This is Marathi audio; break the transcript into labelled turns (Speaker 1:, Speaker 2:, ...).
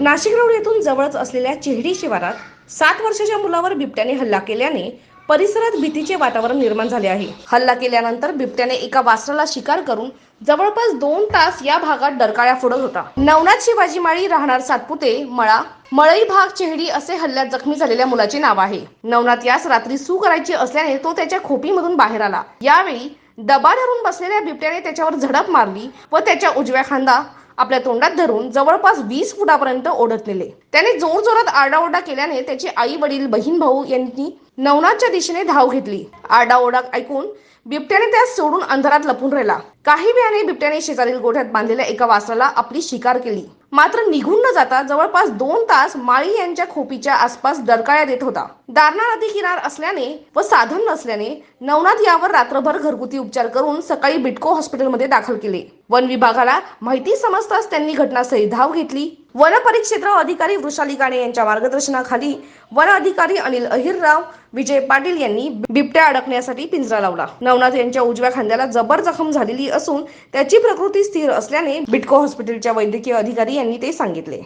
Speaker 1: नाशिक रोड येथून जवळच असलेल्या चेहडी शिवारात सात वर्षाच्या मुलावर बिबट्याने हल्ला केल्याने परिसरात भीतीचे वातावरण निर्माण झाले आहे. हल्ला केल्यानंतर बिबट्याने एका वासराला शिकार करून जवळपास दोन तास या भागात डरकाळ्या फोडत होता. नवनाथ शिवाजी माळी राहणार सातपुते मळा मळई भाग चेहडी असे हल्ल्यात जखमी झालेल्या मुलाचे नाव आहे. नवनाथ यास रात्री सू करायची असल्याने तो त्याच्या खोपीमधून बाहेर आला. यावेळी दबा धरून बसलेल्या बिबट्याने त्याच्यावर झडप मारली व त्याच्या उजव्या खांदा आपल्या तोंडात धरून जवळपास वीस फुटापर्यंत ओढत नेले त्याने जोरजोरात आरडाओरडा केल्याने त्याचे आई वडील बहीण भाऊ यांनी नवनाथच्या दिशेने धाव घेतली. आरडाओरडा ऐकून बिबट्याने त्यास सोडून अंधारात लपून राहिला. काही वेळाने बिबट्याने शेजारील गोठ्यात बांधलेल्या एका वासराला आपली शिकार केली. मात्र निघून न जाता जवळपास दोन तास माळी यांच्या खोपीच्या आसपास दरकाळ्या देत होता. दारणा नदी किनार असल्याने व साधन नसल्याने नवनाथ यावर रात्रभर घरगुती उपचार करून सकाळी बिटको हॉस्पिटलमध्ये दाखल केले. वन विभागाला माहिती समजताच त्यांनी घटनास्थळी धाव घेतली. वन परिक्षेत्र अधिकारी वृषाली काणे यांच्या मार्गदर्शनाखाली वन अधिकारी अनिल अहिरराव विजय पाटील यांनी बिबट्या अडकण्यासाठी पिंजरा लावला. नवनाथ यांच्या उजव्या खांद्याला जबर जखम झालेली असून त्याची प्रकृती स्थिर असल्याने बिटको हॉस्पिटलच्या वैद्यकीय अधिकारी यांनी ते सांगितले.